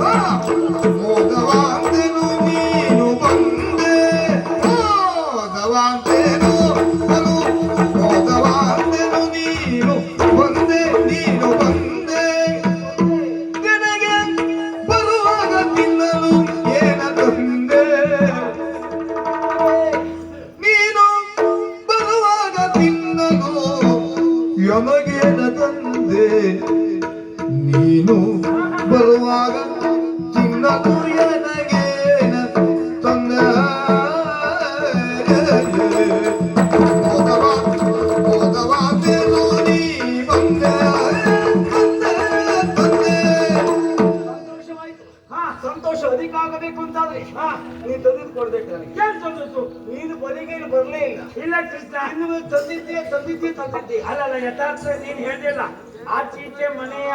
Молдова! Молдова! ಕೊಡ್ಬೇಕು ನನಗೆ. ಏನ್ ತಂದದ್ದು? ನೀನು ಬಲಿಗೆ ಬರಲೇ ಇಲ್ಲ. ಇಲ್ಲ ಕೃಷ್ಣ. ಇನ್ನು ತಂದಿದ್ದೀಯ ತಂದಿದ್ದೀಯ ತಂದಿದ್ದೀಯ ಅಲ್ಲಲ್ಲ ಯಥಾರ್ಥ ನೀನ್ ಹೇಳಿಲ್ಲ ಆಚೀಚೆ ಮನೆಯ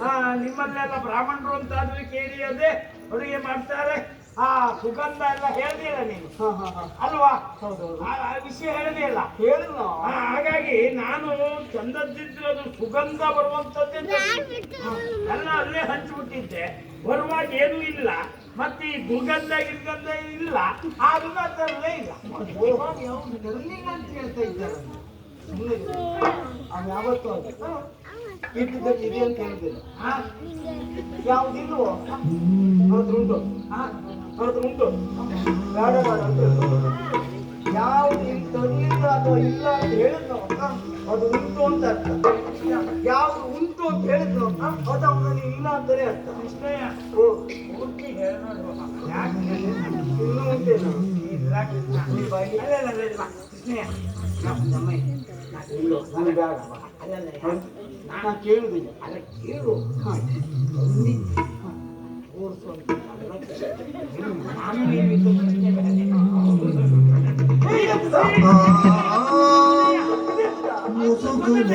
ಆ, ನಿಮ್ಮಲ್ಲೆಲ್ಲ ಬ್ರಾಹ್ಮಣರು ಅಂತಾದ್ರೂ ಕೇಳಿ ಅದೇ ಅಡುಗೆ ಮಾಡ್ತಾರೆ. ಆ ಸುಗಂಧ ಎಲ್ಲ ಹೇಳ್ದಿಲ್ಲ ನೀನು. ಹಾ ಹಾ ಹಾ. ಅಲ್ವಾ? ಆ ಆ ವಿಷಯ ಹೇಳದೇ ಇಲ್ಲ. ಹೇಳಿದ್ ನಾವು ಹಾಗಾಗಿ ನಾನು ತಂದದ್ದಿದ್ದು ಅದು ಸುಗಂಧ ಬರುವಂತದ್ದೇ ತಂದಿದ್ದು. ಎಲ್ಲ ಅಲ್ಲೇ ಹಂಚಿಬಿಟ್ಟಿದ್ದೆ ಬರುವಾಗ ಏನೂ ಇಲ್ಲ. ಮತ್ತೆ ಈ ದುರ್ಗಂಧ ಗಿರ್ಗಂಧ ಇಲ್ಲ ಆದ್ರೂ ಅದರಲ್ಲೇ ಇಲ್ಲ ತರಲಿಲ್ಲ ಅಂತ ಹೇಳ್ತಾ ಇದ್ದಾರೆ ಅದು ಯಾವತ್ತೂ ಅದೇ ಇಟ್ಟಿದ್ದಲ್ಲಿ ಇದೆ ಅಂತ ಹೇಳಿದಿಲ್ಲ ಉಂಟು ಹೌದು ಉಂಟು ಬೇಡ ಬೇಡ ಅಂತ. ಯಾವ್ದು ಇಲ್ಲಿ ತರಲಿಲ್ಲ ಅಥವಾ ಇಲ್ಲ ಅಂತ ಹೇಳಿದ್ನೋ ಅದು ಉಂಟು ಅಂತ ಅರ್ಥ ಯಾವ್ದು ಉಂಟು ಅಂತ ಹೇಳಿದ್ರು. ಅದು ಅವನಲ್ಲಿ ಇಲ್ಲ ಅಂತಾನೆ ಅರ್ಥ. ಇನ್ನೂ ಅಲ್ಲ, ನಾನು ಕೇಳುದಿಲ್ಲ. ಅಲ್ಲ, ಕೇಳು. ನಾನು ಪ್ರಶ್ನೆ ಬೇಡ. ಮುಸುಗುವುದು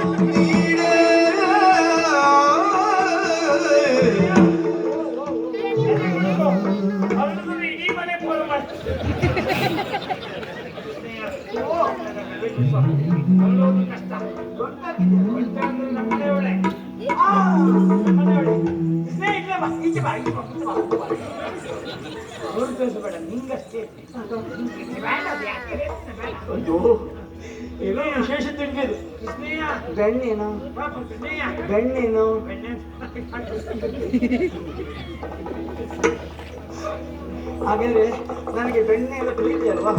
ನಿಂಗಷ್ಟೇ ಅಯ್ಯೋ ಏನೋ ವಿಶೇಷ ಬೆಣ್ಣೆನೋ? ಕೃಷ್ಣಯ್ಯ. ಹಾಗಾದ್ರೆ ನನಗೆ ಬೆಣ್ಣೆ ಎಲ್ಲ ಪ್ರೀತಿ ಅಲ್ವಾ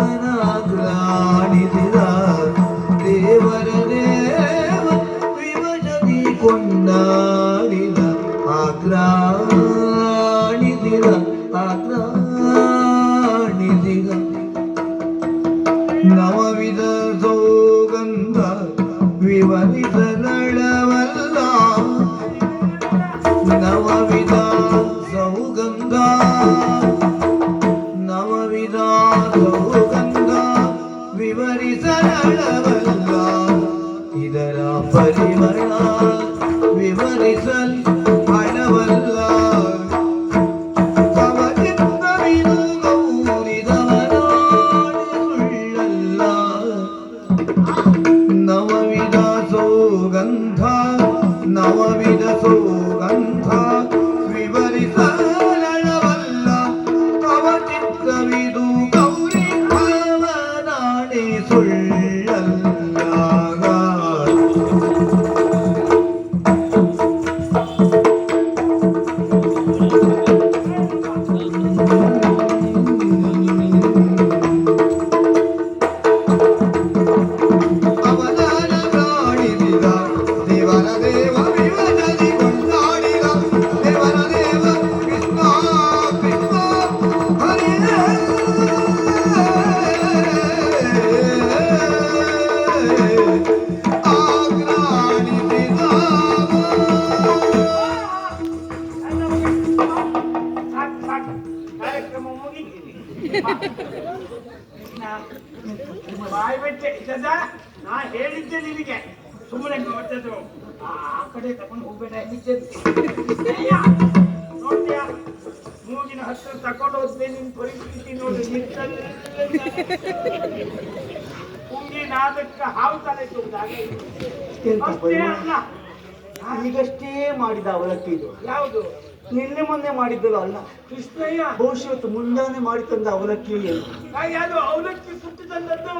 ಅವನ ಗ್ರಾಣಿಸಿದ ದೇವರ ದೇವ ವಿವಶದಿ ಕೊಂಡಾಡಿದ ಆಗ್ರಾಣಿಸಿದ ಆಗ್ರಾಣಿಸಿದ. ನವವಿಧ ಸೌಗಂಧ ವಿವರಿಸಲಳವಲ್ಲ. ನವವಿಧ ವಿವರಿಸಲಳವಲ್ಲ ಇದರ ಪರಿಮಳ ವಿವರಿಸಲ್ ಹಣವಲ್ಲ ನವವಿಧ ಸೌಗಂಧ ನವವಿಧ ಸೌಗಂಧ ವಿವರಿಸಲಳವಲ್ಲ ತವ ಹೋಯ್ತದು ಆ ಕಡೆ ತಗೊಂಡು ಹೋಗ್ಬೇಡ ಇಲ್ಲಿದ್ದೇನೆ. ನೋಡ್ತೀಯಾ? ಮೂಗಿನ ಹತ್ತಿರ ತಕೊಂಡು ಹೋದ್ದೆ ನಿನ್ ಪರಿಸ್ಥಿತಿ ನೋಡಿ ನಿಂತಲ್ಲೇ ನಾದಕ್ಕ ಹಾವು ಪರಿಮಾಣ. ಅಲ್ಲ. ಈಗಷ್ಟೇ ಮಾಡಿದ ಅವಲಕ್ಕಿ ಇದು. ಯಾವುದು? ನಿನ್ನೆ ಮೊನ್ನೆ ಮಾಡಿದ್ದಲ್ಲ ಅಲ್ಲ? ಕೃಷ್ಣಯ್ಯ. ಬಹುಶಃ ಇವತ್ತು ಮುಂಜಾನೆ ಮಾಡಿ ತಂದ ಅವಲಕ್ಕಿ ಅದು ಅವಲಕ್ಕಿ ಸುಟ್ಟು ತಂದದ್ದು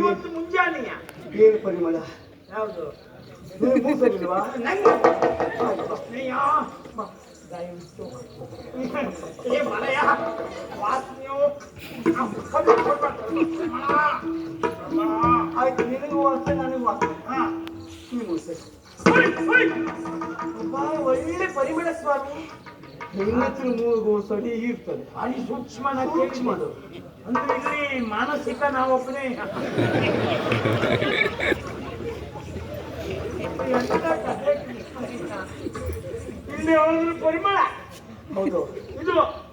ಇವತ್ತು ಮುಂಜಾನೆಯ? ಏನು ಪರಿಮಳ. ಯಾವುದು? ದಯವಿಟ್ಟು ಏ ಮಳೆಯ ವಾಸನೆಯು. ಆಯ್ತು ನಿನಗೂ ವಾಸನೆ ನನಗೂ ವಾಸನೆ ಹಾ. ನೀವು. ತುಂಬಾ ಒಳ್ಳೆ ಪರಿಮಳ ಸ್ವಾಮಿ ಹೆಂಗಸರು ಮೂಗು ಸಡಿ ಇರ್ತದೆ ಅಲ್ಲಿ ಸೂಕ್ಷ್ಮನ ಸೂಕ್ಷ್ಮ ಅಂದ್ರೆ ಇಲ್ಲಿ ಮಾನಸಿಕ ನಾವೊಬ್ಬನೇ. ಇಲ್ಲಿ ಅವರ ಪರಿಮಳ. ಹೌದು. ಇದು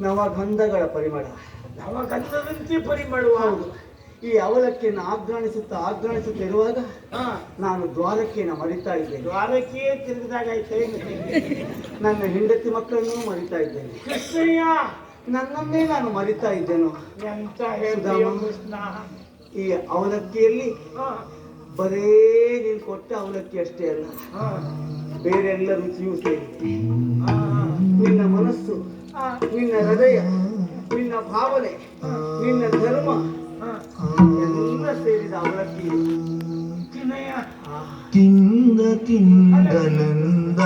ನವಗಂಧಗಳ ಪರಿಮಳ. ನವಗಂಧದಂತೆ ಪರಿಮಳುವ. ಹೌದು. ಈ ಅವಲಕ್ಕಿಯನ್ನು ಆಘ್ರಾಣಿಸುತ್ತಾ ಆಘ್ರಾಣಿಸುತ್ತಾ ಇರುವಾಗ ಹಾ. ನಾನು ದ್ವಾರಕೆಯನ್ನು ಮರಿತಾ ಇದ್ದೇನೆ. ದ್ವಾರಕೆಯೇ ತಿರುಗಿದಾಗ ನನ್ನ ಹೆಂಡತಿ ಮಕ್ಕಳನ್ನು ಮರಿತಾ ಇದ್ದೇನೆ. ಕೃಷ್ಣಯ್ಯ. ನನ್ನನ್ನೇ ನಾನು ಮರಿತಾ ಇದ್ದೇನು. ಎಂತ. ಈ ಅವಲಕ್ಕಿಯಲ್ಲಿ ಬರೇ ನೀನು ಕೊಟ್ಟ ಅವಲಕ್ಕಿ ಅಷ್ಟೇ ಅಲ್ಲ. ಬೇರೆ ಎಲ್ಲ ರುಚಿಯೂ ಸೇರಿದೆ ನಿನ್ನ ಮನಸ್ಸು ನಿನ್ನ ಹೃದಯ, ನಿನ್ನ ಭಾವನೆ ನಿನ್ನ ಧರ್ಮ. ಎಲ್ಲ ಸೇರಿದ ಅವಲಕ್ಕಿ ತಿಂದ ತಿಂದ ತಿಂದನಂದ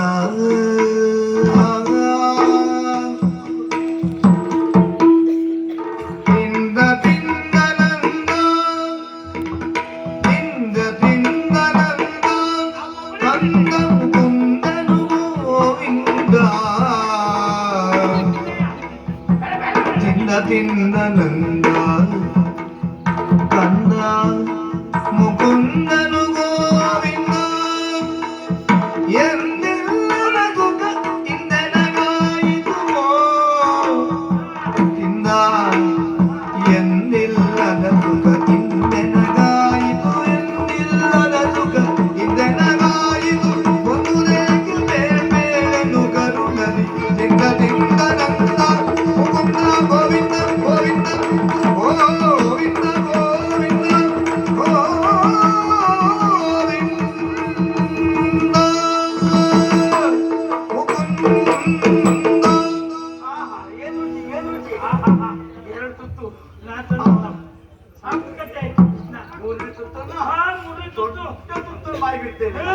ತಿಂದ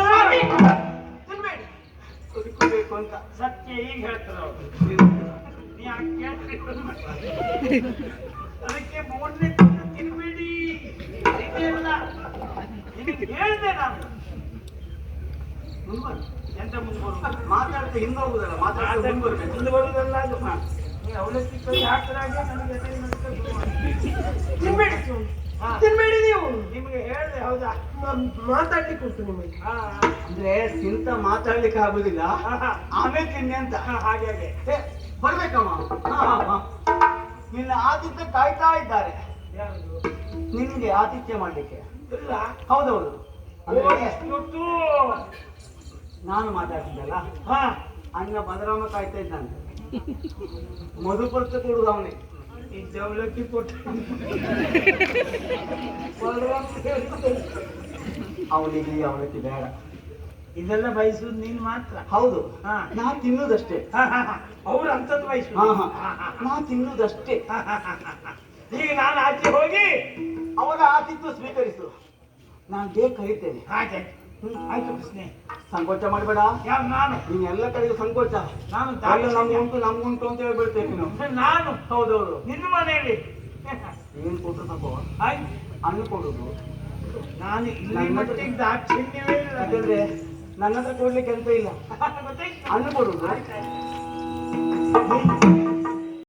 ತಿನ್ಬೇಡಿ ಬದುಕಬೇಕು ಅಂತ ಸತ್ಯ ಈಗ ಹೇಳ್ತಾರೆ ಅವರು ನೀ ಯಾಕೆ ಕೇಳ್ತೀರಿ? ಅದಕ್ಕೆ ನಿನಗೆ ಹೇಳ್ದೆ ನಾನು ಮುಂದ್ಬರ್ರಿ. ಎಂತ ಮುಂದುವರು ಮಾತಾಡ್ತಾ ಹಿಂದೆ ಹೋಗುದಲ್ಲ ಮಾತಾಡ್ತಾ ಮುಂದೆ ಬರ್ಬೇಕು ಮುಂದೆ ಬರುದಲ್ಲ ಅದು ಅವಲಕ್ಕಿ ಹಾಕಿದಾಗ ನನಗೆ. ತಿನ್ಬೇಡಿ. ತಿನ್ಬೇಡಿ ನೀವು. ನಿಮಗೆ ಹೇಳ್ದೆ ಹೌದಾ? ಮಾತಾಡ್ಲಿಕ್ಕೆ ಉಂಟು ನಿಮಗೆ. ಹಾ ಅಂದ್ರೆ ಸಿಂತ ಮಾತಾಡ್ಲಿಕ್ಕೆ ಆಗುದಿಲ್ಲ. ಆಮೇಲೆ ತಿನ್ನಿ ಅಂತ. ಹಾಗೆ ಹಾಗೆ. ಬರ್ಬೇಕಮ್ಮ. ನಿನ್ನ ಆತಿಥ್ಯ ಕಾಯ್ತಾ ಇದ್ದಾರೆ. ನಿನ್ಗೆ ಆತಿಥ್ಯ ಮಾಡ್ಲಿಕ್ಕೆ. ಇಲ್ಲ. ಹೌದೌದು. ಎಷ್ಟು ನಾನು ಮಾತಾಡ್ತಿದ್ದಲ್ಲ? ಹಾ. ಅಣ್ಣ ಬಲರಾಮ ಕಾಯ್ತಾ ಇದ್ದಾನೆ ಮಧುಪರ್ತ ಕೊಡುದು ಅವನಿಗೆ. ಜವಲಕ್ಕಿ ಕೊಟ್ಟು. ಅವನಿಗೆ ಅವಲಕ್ಕಿ ಬೇಡ. ಇದೆಲ್ಲ ಬಯಸುದು ನೀನ್ ಮಾತ್ರ. ಹೌದು. ನಾ ತಿನ್ನುದಷ್ಟೇ. ಅವ್ರು ಅಂತದ್ ಬಯಸು ನಾ ತಿನ್ನುದಷ್ಟೇ. ಈಗ ನಾನು ಆಚೆ ಹೋಗಿ ಅವನ ಆತಿಥ್ಯ ಸ್ವೀಕರಿಸು. ನಾನು ಬೇಗ ಕರಿತೇನೆ. ಹಾಗೆ ಆಯ್ತು ಸ್ನೇಹ ಸಂಕೋಚ ಮಾಡಬೇಡ. ಯಾರು ನಾನು? ನೀನ್ ಎಲ್ಲ ಕಡೆಗೂ ಸಂಕೋಚ. ನಾನು ತಾಯಿ. ನಮ್ಗುಂಟು ನಮ್ಗುಂಟು ಅಂತ ಹೇಳ್ಬಿಡ್ತೇವೆ ನೀನು. ನಾನು? ಹೌದೌದು. ನಿನ್ನ ಮನೆಯಲ್ಲಿ ಏನ್ ಕೊಟ್ಟರು ತಗೋ ಆಯ್ತು. ಹಣ್ಣು ಕೊಡುದು. ನಾನು ಇಲ್ಲಿ ಮಟ್ಟಿಗೆ ದಾಕ್ಷಿಣ್ಯವೇ ಇಲ್ಲ. ಯಾಕಂದ್ರೆ ನನ್ನ ಹತ್ರ ಕೊಡ್ಲಿಕ್ಕೆ ಎಂತ ಇಲ್ಲ? ಹಣ್ಣು ಕೊಡುದು. ಆಯ್ತು.